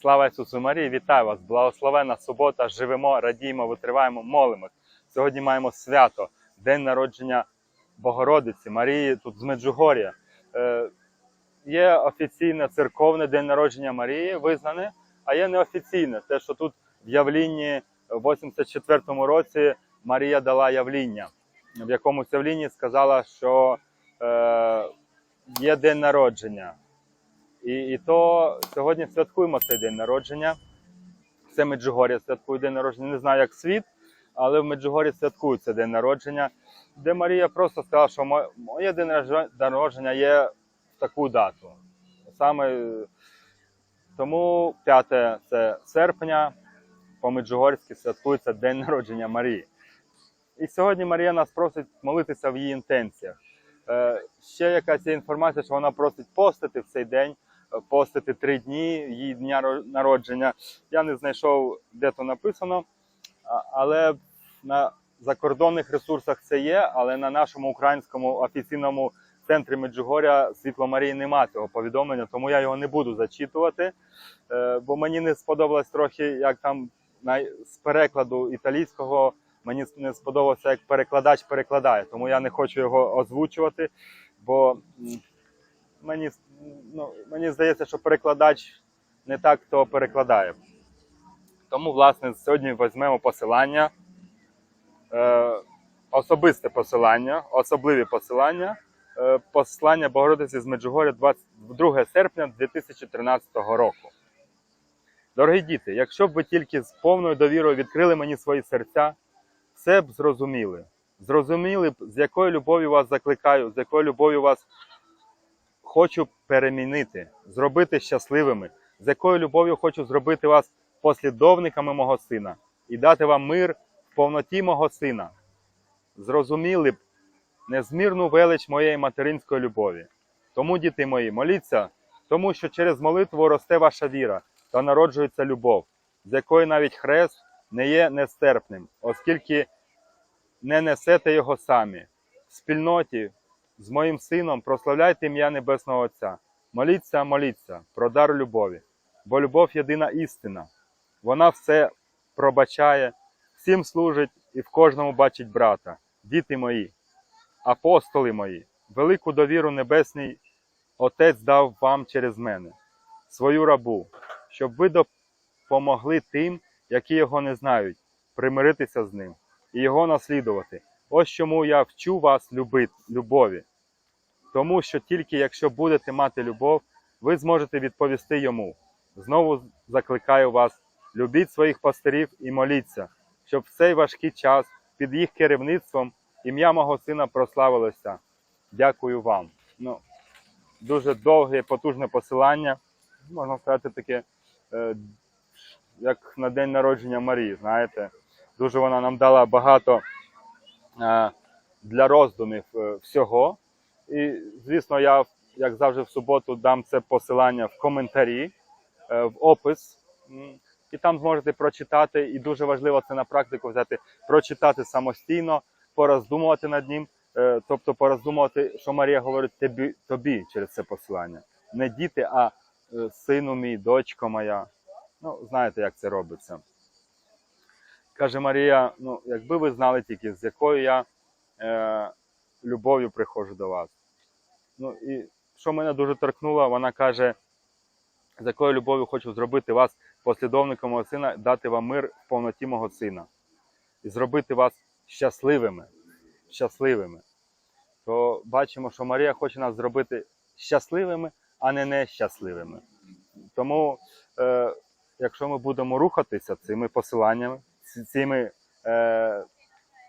Слава Ісусу Марії, вітаю вас! Благословена субота! Живемо, радіємо, витриваємо, молимось. Сьогодні маємо свято, день народження Богородиці Марії тут з Меджугор'я. Е, є офіційне церковне день народження Марії, визнане, а є неофіційне. Те, що тут в явлінні в 84-му році Марія дала явління, в якомусь явлінні сказала, що е, є день народження. І, і то сьогодні святкуємо цей день народження. Все Меджугор'я святкує день народження. Не знаю, як світ, але в Меджугор'ї святкується день народження, де Марія просто сказала, що моє день народження є в таку дату. Саме е, тому 5 це серпня, по-меджугорськи святкується День народження Марії. І сьогодні Марія нас просить молитися в її інтенціях. Е, ще якась є інформація, що вона просить постити в цей день, постити три дні її дня народження. Я не знайшов, де то написано, але на закордонних ресурсах це є, але на нашому українському офіційному центрі Меджугоря Світло Марії нема цього повідомлення, тому я його не буду зачитувати, е, бо мені не сподобалось трохи, як там з перекладу італійського. Мені не сподобалося, як перекладач перекладає, тому я не хочу його озвучувати, бо мені, ну, мені здається, що перекладач не так то перекладає. Тому, власне, сьогодні візьмемо посилання, е, особисте посилання, особливі посилання, е, послання Богородиці з Меджугоря 22 серпня 2013 року. Дорогі діти, якщо б ви тільки з повною довірою відкрили мені свої серця, все б зрозуміли. Зрозуміли б, з якою любов'ю вас закликаю, з якою любов'ю вас хочу перемінити, зробити щасливими, з якою любов'ю хочу зробити вас послідовниками мого сина і дати вам мир в повноті мого сина. Зрозуміли б незмірну велич моєї материнської любові. Тому, діти мої, моліться, тому що через молитву росте ваша віра та народжується любов, з якої навіть хрест не є нестерпним, оскільки не несете його самі. В спільноті з моїм сином прославляйте ім'я Небесного Отця. Моліться, моліться про дар любові, бо любов єдина істина. Вона все пробачає, всім служить і в кожному бачить брата. Діти мої, апостоли мої, велику довіру Небесній Отець дав вам через мене, свою рабу, щоб ви допомогли тим, які його не знають, примиритися з ним і його наслідувати. Ось чому я вчу вас любити, любові. Тому що тільки якщо будете мати любов, ви зможете відповісти йому. Знову закликаю вас, любіть своїх пастирів і моліться, щоб в цей важкий час під їх керівництвом ім'я мого сина прославилося. Дякую вам. Ну, дуже довге, потужне посилання, можна сказати, таке, е, як на день народження Марії, знаєте. Дуже вона нам дала багато е, для роздумів е, всього. І, звісно, я, як завжди, в суботу дам це посилання в коментарі, е, в опис. І там зможете прочитати, і дуже важливо це на практику взяти, прочитати самостійно, пороздумувати над ним, е, тобто пороздумувати, що Марія говорить тобі, тобі через це посилання. Не діти, а е, сину мій, дочка моя. Ну, знаєте, як це робиться. Каже Марія: ну, якби ви знали тільки, з якою я е, любов'ю приходжу до вас. Ну і що мене дуже торкнуло, вона каже, з якою любов'ю хочу зробити вас послідовником мого сина, дати вам мир в повноті мого сина і зробити вас щасливими. щасливими. То бачимо, що Марія хоче нас зробити щасливими, а не нещасливими. Тому, е, якщо ми будемо рухатися цими посиланнями, цими е,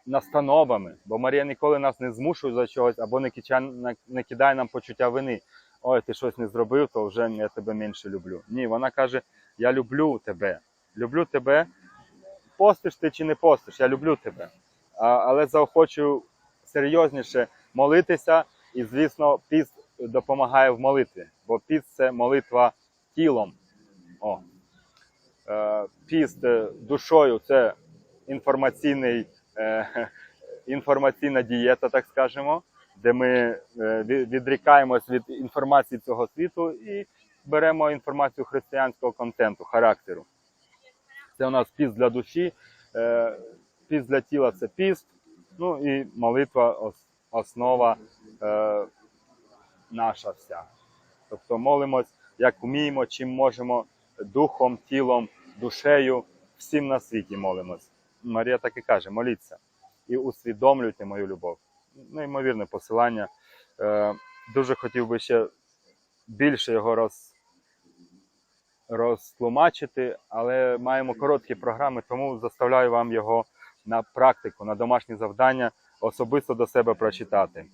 настановами, бо Марія ніколи нас не змушує за чогось або не, кича, не, кидає нам почуття вини. Ой, ти щось не зробив, то вже я тебе менше люблю. Ні, вона каже: Я люблю тебе. Люблю тебе. Постиш ти чи не постиш, я люблю тебе. А, але заохочую серйозніше молитися, і, звісно, піст допомагає в молитві, бо піст це молитва тілом. О. Е, піст е, душою це інформаційний, інформаційна дієта, так скажемо, де ми е, відрікаємось від інформації цього світу і беремо інформацію християнського контенту, характеру. Це у нас піст для душі, е, піст для тіла це піст, ну і молитва основа е, наша вся. Тобто молимось, як вміємо, чим можемо, духом, тілом, душею, всім на світі молимось. Марія так і каже: моліться і усвідомлюйте мою любов. Неймовірне посилання. Е, дуже хотів би ще більше його роз, розтлумачити, але маємо короткі програми, тому заставляю вам його на практику, на домашні завдання особисто до себе прочитати.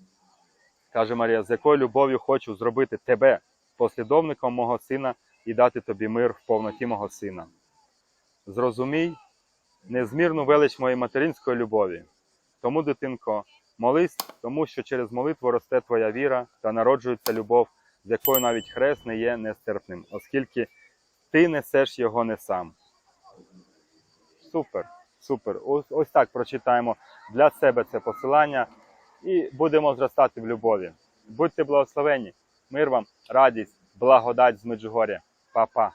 Каже Марія, з якою любов'ю хочу зробити тебе послідовником мого сина і дати тобі мир в повноті мого сина. Зрозумій незмірну велич моєї материнської любові. Тому, дитинко, молись, тому що через молитву росте твоя віра та народжується любов, з якою навіть хрест не є нестерпним, оскільки ти несеш його не сам. Супер, супер. Ось, ось так прочитаємо для себе це посилання і будемо зростати в любові. Будьте благословені, мир вам, радість, благодать з Меджугоря. Па-па.